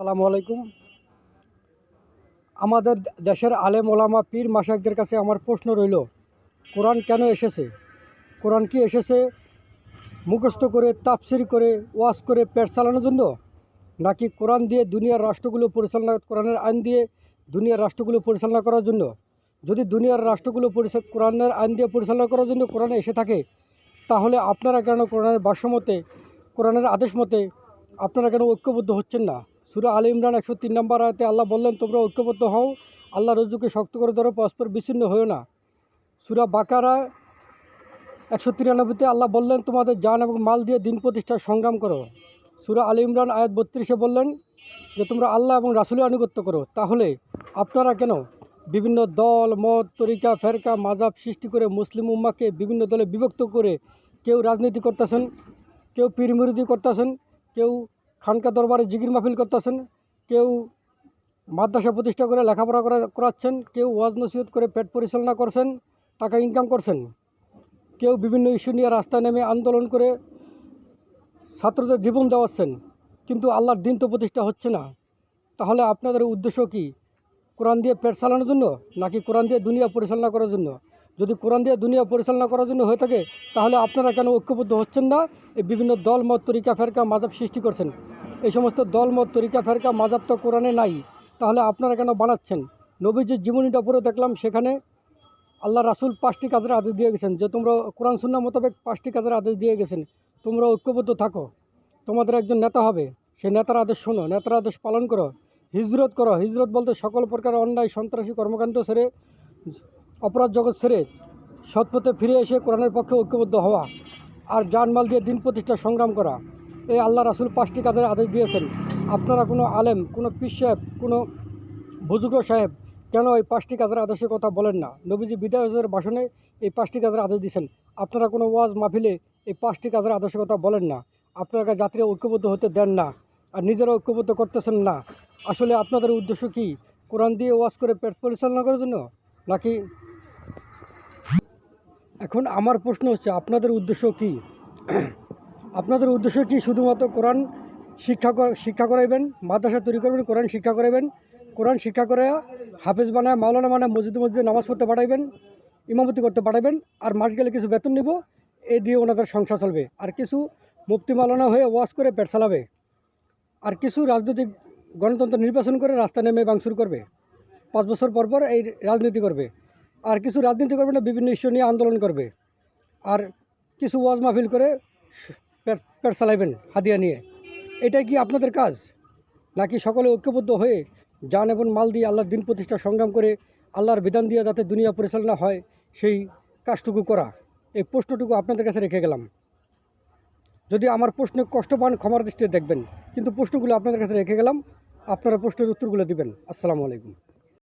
সালামু আলাইকুম। আমাদের দেশের আলেম ওলামা পীর মাসাকদের কাছে আমার প্রশ্ন রইল, কোরআন কেন এসেছে? কোরআন কি এসেছে মুখস্থ করে, তাফসির করে ওয়াশ করে, পেট চালানোর জন্য? নাকি কোরআন দিয়ে দুনিয়ার রাষ্ট্রগুলো পরিচালনা, কোরআনের আইন দিয়ে দুনিয়ার রাষ্ট্রগুলো পরিচালনা করার জন্য? যদি দুনিয়ার রাষ্ট্রগুলো কোরআনের আইন দিয়ে পরিচালনা করার জন্য কোরআনে এসে থাকে, তাহলে আপনারা কেন কোরআনের মতে, কোরআনের আদেশ মতে আপনারা কেন ঐক্যবদ্ধ হচ্ছেন না? সুরা আলী ইমরান একশো তিন নম্বর আয়তে আল্লাহ বললেন, তোমরা ঐক্যবদ্ধ হও, আল্লাহ রজ্জুকে শক্ত করে ধরো, পরস্পর বিচ্ছিন্ন হও না। সুরা বাকারা একশো তিরানব্বইতে আল্লাহ বললেন, তোমাদের জান এবং মাল দিয়ে দিন প্রতিষ্ঠার সংগ্রাম করো। সুরা আলী ইমরান আয়াত বত্রিশে বললেন, যে তোমরা আল্লাহ এবং রাসুলের আনুগত্য করো, তাহলে আপনারা কেন বিভিন্ন দল, মত, তরিকা, ফেরকা মাজাব সৃষ্টি করে মুসলিম উম্মাকে বিভিন্ন দলে বিভক্ত করে কেউ রাজনীতি করতেছেন, কেউ পীরমুরিদি করতেছেন, কেউ খানকা দরবারে জিগির মাহফিল করতেছেন, কেউ মাদ্রাসা প্রতিষ্ঠা করে লেখাপড়া করা করাচ্ছেন, কেউ ওয়াজ নসিহত করে পেট পরিচালনা করছেন, টাকা ইনকাম করছেন। কেউ বিভিন্ন ইস্যু নিয়ে রাস্তায় নেমে আন্দোলন করে ছাত্রদের জীবন দেওয়াচ্ছেন, কিন্তু আল্লাহর দিন তো প্রতিষ্ঠা হচ্ছে না। তাহলে আপনাদের উদ্দেশ্য কি? কোরআন দিয়ে পেট চালানোর জন্য নাকি কোরআন দিয়ে দুনিয়া পরিচালনা করার জন্য? যদি কোরআন দিয়ে দুনিয়া পরিচালনা করার জন্য হয়ে থাকে, তাহলে আপনারা কেন ঐক্যবদ্ধ হচ্ছেন না? এই বিভিন্ন দল মত তরিকা, ফেরকা মাজাব সৃষ্টি করছেন। এই সমস্ত দল মত তরিকা, ফেরকা মাজাব তো কোরআনে নাই। তাহলে আপনারা কেন বানাচ্ছেন? নবীজির জীবনীটা পড়ে দেখলাম সেখানে আল্লাহ রাসুল পাঁচটি কাজের আদেশ দিয়ে গেছেন। যে তোমরা কোরআন সুন্না মোতাবেক পাঁচটি কাজের আদেশ দিয়ে গেছেন, তোমরা ঐক্যবদ্ধ থাকো। তোমাদের একজন নেতা হবে সেই নেতার আদেশ শোনো, নেতার আদেশ পালন করো, হিজরত করো। হিজরত বলতে সকল প্রকার অন্যায়, সন্ত্রাসী কর্মকাণ্ড ছেড়ে অপরাধ জগৎ ছেড়ে সৎপথে ফিরে এসে কোরআনের পক্ষে ঐক্যবদ্ধ হওয়া আর জানমাল দিয়ে দিন প্রতিষ্ঠা সংগ্রাম করা এই আল্লাহ রাসুল পাঁচটি কাজের আদেশ দিয়েছেন। আপনারা কোনো আলেম, কোনো পীর সাহেব, কোনো বুজুর্গ সাহেব কেন এই পাঁচটি কাজের আদেশের কথা বলেন না? নবীজি বিদায় হজের ভাষণে এই পাঁচটি কাজের আদেশ দিয়েছেন। আপনারা কোনো ওয়াজ মাহফিলে এই পাঁচটি কাজের আদেশের কথা বলেন না? আপনারা যাত্রী ঐক্যবদ্ধ হতে দেন না আর নিজেরা ঐক্যবদ্ধ করতেছেন না। আসলে আপনাদের উদ্দেশ্য কি কোরআন দিয়ে ওয়াজ করে পেট পরিচালনা করার জন্য? নাকি এখন আমার প্রশ্ন হচ্ছে, আপনাদের উদ্দেশ্য কি? আপনাদের উদ্দেশ্য কি শুধুমাত্র কোরআন শিক্ষা শিক্ষা করাইবেন, মাদ্রাসা তৈরি করবেন, কোরআন শিক্ষা করাইবেন? কোরআন শিক্ষা করে হাফেজ বানায়, মাওলানা বানায়, মসজিদে মসজিদে নামাজ পড়তে পাঠাইবেন, ইমামতি করতে পাঠাবেন আর মাস গেলে কিছু বেতন নিব এই দিয়ে ওনাদের সংসার চলবে। আর কিছু মুক্তি মাওলানা হয়ে ওয়াশ করে পেট চালাবে। আর কিছু রাজনৈতিক গণতন্ত্র নির্বাচন করে রাস্তা নেমে বাংসুর করবে। পাঁচ বছর পর পর এই রাজনীতি করবে। আর কিছু রাজনীতি করবে না, বিভিন্ন ইস্যু নিয়ে আন্দোলন করবে। আর কিছু ওয়াজ মাহফিল করে পেট চালাইবেন হাদিয়া নিয়ে। এটাই কি আপনাদের কাজ? নাকি সকলে ঐক্যবদ্ধ হয়ে যান এবং মাল দিয়ে আল্লাহর দিন প্রতিষ্ঠা সংগ্রাম করে আল্লাহর বিধান দিয়ে যাতে দুনিয়া পরিচালনা হয়, সেই কাজটুকু করা। এই প্রশ্নটুকু আপনাদের কাছে রেখে গেলাম। যদি আমার প্রশ্নে কষ্ট পান, ক্ষমার দৃষ্টিতে দেখবেন। কিন্তু প্রশ্নগুলো আপনাদের কাছে রেখে গেলাম। আপনারা প্রশ্নের উত্তরগুলো দিবেন। আসসালামু আলাইকুম।